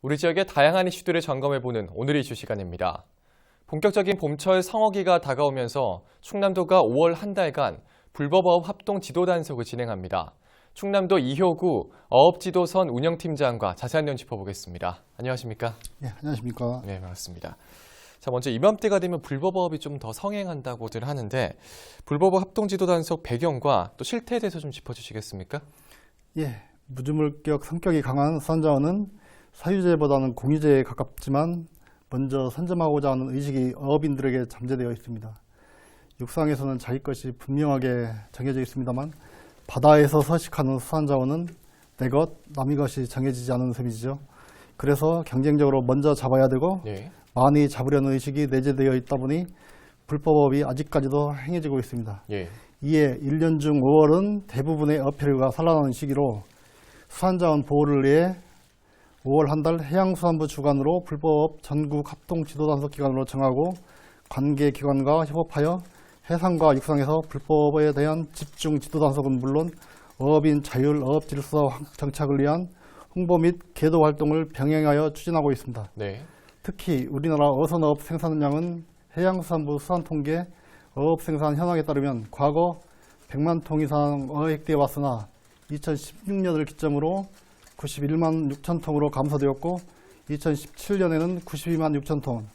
우리 지역의 다양한 이슈들을 점검해보는 오늘의 이슈 시간입니다. 본격적인 봄철 성어기가 다가오면서 충남도가 5월 한 달간 불법어업 합동 지도 단속을 진행합니다. 충남도 이효구 어업지도선 운영팀장과 자세한 내용 짚어보겠습니다. 안녕하십니까? 예, 안녕하십니까. 네, 반갑습니다. 자, 먼저 이맘때가 되면 불법어업이 좀 더 성행한다고들 하는데 불법어 합동 지도 단속 배경과 또 실태에 대해서 좀 짚어주시겠습니까? 예, 무주물격 성격이 강한 수산자원은 사유제보다는 공유제에 가깝지만 먼저 선점하고자 하는 의식이 어업인들에게 잠재되어 있습니다. 육상에서는 자기 것이 분명하게 정해져 있습니다만 바다에서 서식하는 수산자원은 내 것, 남의 것이 정해지지 않은 셈이죠. 그래서 경쟁적으로 먼저 잡아야 되고 네. 많이 잡으려는 의식이 내재되어 있다 보니 불법업이 아직까지도 행해지고 있습니다. 예. 이에 1년 중 5월은 대부분의 어패류가 산란하는 시기로 수산자원 보호를 위해 5월 한 달 해양수산부 주관으로 불법 전국 합동 지도단속 기간으로 정하고 관계 기관과 협업하여 해상과 육상에서 불법에 대한 집중 지도단속은 물론 어업인 자율 어업 질서 정착을 위한 홍보 및 계도 활동을 병행하여 추진하고 있습니다. 네. 특히 우리나라 어선어업 생산량은 해양수산부 수산통계 어업 생산 현황에 따르면 과거 100만 통 이상 어획되어 왔으나 2016년을 기점으로 91만 6천 통으로 감소되었고 2017년에는 92만 6천 톤,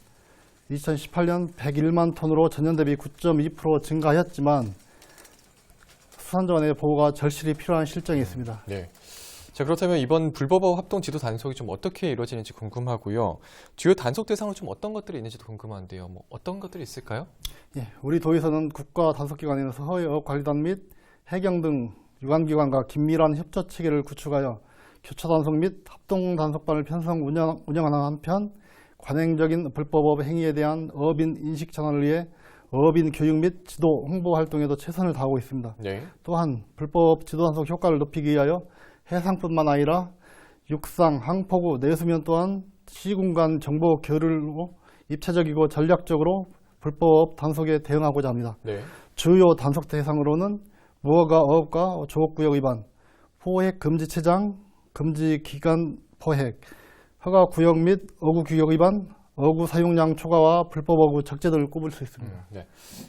2018년 101만 톤으로 전년 대비 9.2% 증가하였지만 수산자원의 보호가 절실히 필요한 실정이 있습니다. 네. 자, 그렇다면 이번 불법어 합동 지도 단속이 좀 어떻게 이루어지는지 궁금하고요. 주요 단속 대상으로 좀 어떤 것들이 있는지도 궁금한데요. 뭐 어떤 것들이 있을까요? 예, 우리 도에서는 국가 단속기관인 서해어업관리단 및 해경 등 유관기관과 긴밀한 협조 체계를 구축하여 교차 단속 및 합동 단속반을 편성 운영, 운영하는 한편 관행적인 불법업 행위에 대한 어업인 인식 전환을 위해 어업인 교육 및 지도 홍보 활동에도 최선을 다하고 있습니다. 네. 또한 불법 지도 단속 효과를 높이기 위하여 해상뿐만 아니라 육상, 항포구, 내수면 또한 시공간 정보 교류로 입체적이고 전략적으로 불법 단속에 대응하고자 합니다. 네. 주요 단속 대상으로는 무허가 어업과 조업구역 위반, 포획 금지 체장, 금지 기간 포획, 허가 구역 및 어구 규격 위반, 어구 사용량 초과와 불법 어구 적재 등을 꼽을 수 있습니다. 음, 네.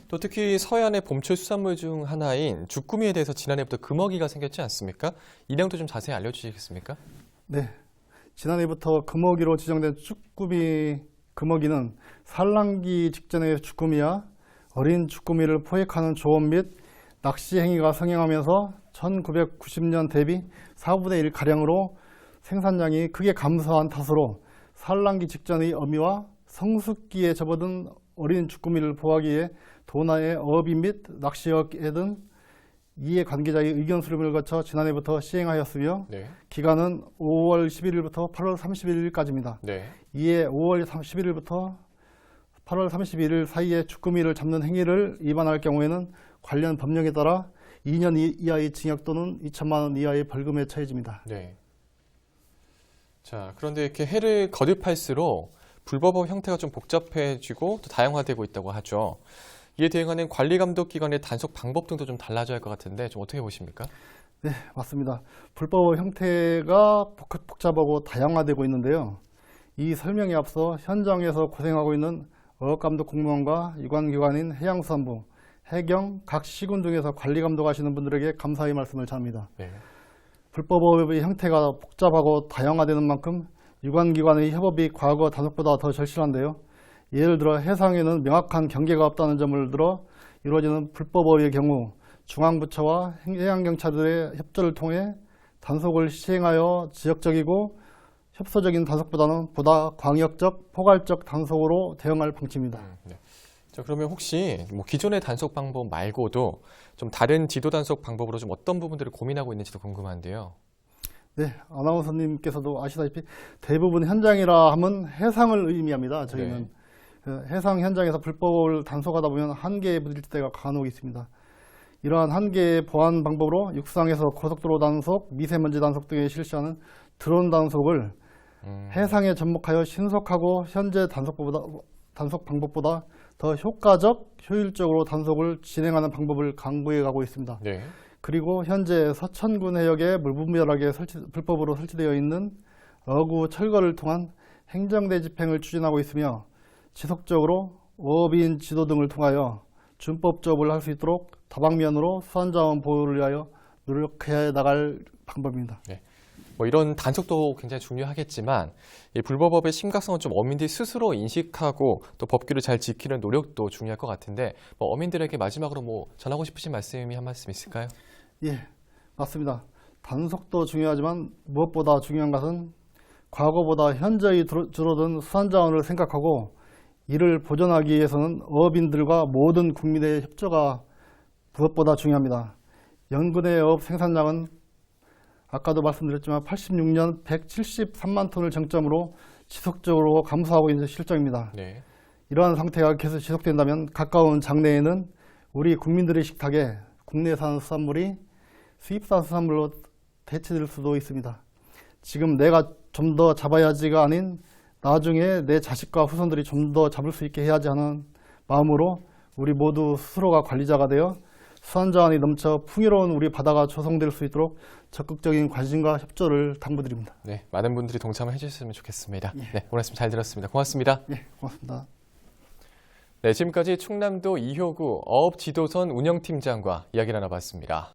또 특히 서해안의 봄철 수산물 중 하나인 주꾸미에 대해서 지난해부터 금어기가 생겼지 않습니까? 이 내용도 좀 자세히 알려주시겠습니까? 네. 지난해부터 금어기로 지정된 쭈꾸미 금어기는 산란기 직전의 주꾸미와 어린 주꾸미를 포획하는 조업 및 낚시 행위가 성행하면서 1990년 대비 4분의 1 가량으로 생산량이 크게 감소한 탓으로 산란기 직전의 어미와 성숙기에 접어든 어린 주꾸미를 보호하기 위해 도나의 어업인 및 낚시업에 등 이해 관계자의 의견 수렴을 거쳐 지난해부터 시행하였으며 네. 기간은 5월 11일부터 8월 31일까지입니다. 네. 이에 5월 11일부터 8월 31일 사이에 주꾸미를 잡는 행위를 위반할 경우에는 관련 법령에 따라 2년 이- 이하의 징역 또는 2천만 원 이하의 벌금에 처해집니다. 네. 자, 그런데 이렇게 해를 거듭할수록 불법업 형태가 좀 복잡해지고 또 다양화되고 있다고 하죠. 이에 대응하는 관리 감독 기관의 단속 방법 등도 좀 달라져야 할 것 같은데 좀 어떻게 보십니까? 네, 맞습니다. 불법 형태가 복- 복잡하고 다양화되고 있는데요. 이 설명에 앞서 현장에서 고생하고 있는 어업감독 공무원과 유관기관인 해양수산부, 해경, 각 시군 등에서 관리 감독하시는 분들에게 감사의 말씀을 전합니다. 네. 불법업의 형태가 복잡하고 다양화되는 만큼 유관기관의 협업이 과거 단속보다 더 절실한데요. 예를 들어 해상에는 명확한 경계가 없다는 점을 들어 이루어지는 불법업의 경우 중앙부처와 해양경찰들의 협조를 통해 단속을 시행하여 지역적이고 협소적인 단속보다는 보다 광역적, 포괄적 단속으로 대응할 방침입니다. 음, 네. 자, 그러면 혹시 뭐 기존의 단속 방법 말고도 좀 다른 지도 단속 방법으로 좀 어떤 부분들을 고민하고 있는지도 궁금한데요. 네, 아나운서님께서도 아시다시피 대부분 현장이라 하면 해상을 의미합니다. 저희는 네. 그 해상 현장에서 불법을 단속하다 보면 한계에 부딪힐 때가 간혹 있습니다. 이러한 한계의 보완 방법으로 육상에서 고속도로 단속, 미세먼지 단속 등에 실시하는 드론 단속을 음, 해상에 접목하여 신속하고 현재 단속보다 단속 방법보다 더 효과적, 효율적으로 단속을 진행하는 방법을 강구해 가고 있습니다. 네. 그리고 현재 서천군 해역에 물분별하게 설치, 불법으로 설치되어 있는 어구 철거를 통한 행정대 집행을 추진하고 있으며 지속적으로 어업인 지도 등을 통하여 준법 조업을 할 수 있도록 다방면으로 수산자원 보호를 위하여 노력해 나갈 방법입니다. 뭐 이런 단속도 굉장히 중요하겠지만 이 불법업의 심각성을 좀 어민들이 스스로 인식하고 또 법규를 잘 지키는 노력도 중요할 것 같은데 뭐 어민들에게 마지막으로 뭐 전하고 싶으신 말씀이 한 말씀 있을까요? 예, 맞습니다. 단속도 중요하지만 무엇보다 중요한 것은 과거보다 현저히 줄- 줄어든 수산자원을 생각하고 이를 보존하기 위해서는 어업인들과 모든 국민의 협조가 무엇보다 중요합니다. 연근의 어업 생산량은 아까도 말씀드렸지만 86년 173만 톤을 정점으로 지속적으로 감소하고 있는 실정입니다. 네. 이러한 상태가 계속 지속된다면 가까운 장래에는 우리 국민들의 식탁에 국내산 수산물이 수입산 수산물로 대체될 수도 있습니다. 지금 내가 좀 더 잡아야지가 아닌 나중에 내 자식과 후손들이 좀 더 잡을 수 있게 해야지 하는 마음으로 우리 모두 스스로가 관리자가 되어 수산자원이 넘쳐 풍요로운 우리 바다가 조성될 수 있도록 적극적인 관심과 협조를 당부드립니다. 네, 많은 분들이 동참을 해주셨으면 좋겠습니다. 네, 오늘 말씀 잘 들었습니다. 고맙습니다. 예, 고맙습니다. 네, 지금까지 충남도 이효구 어업지도선 운영팀장과 이야기 나눠봤습니다.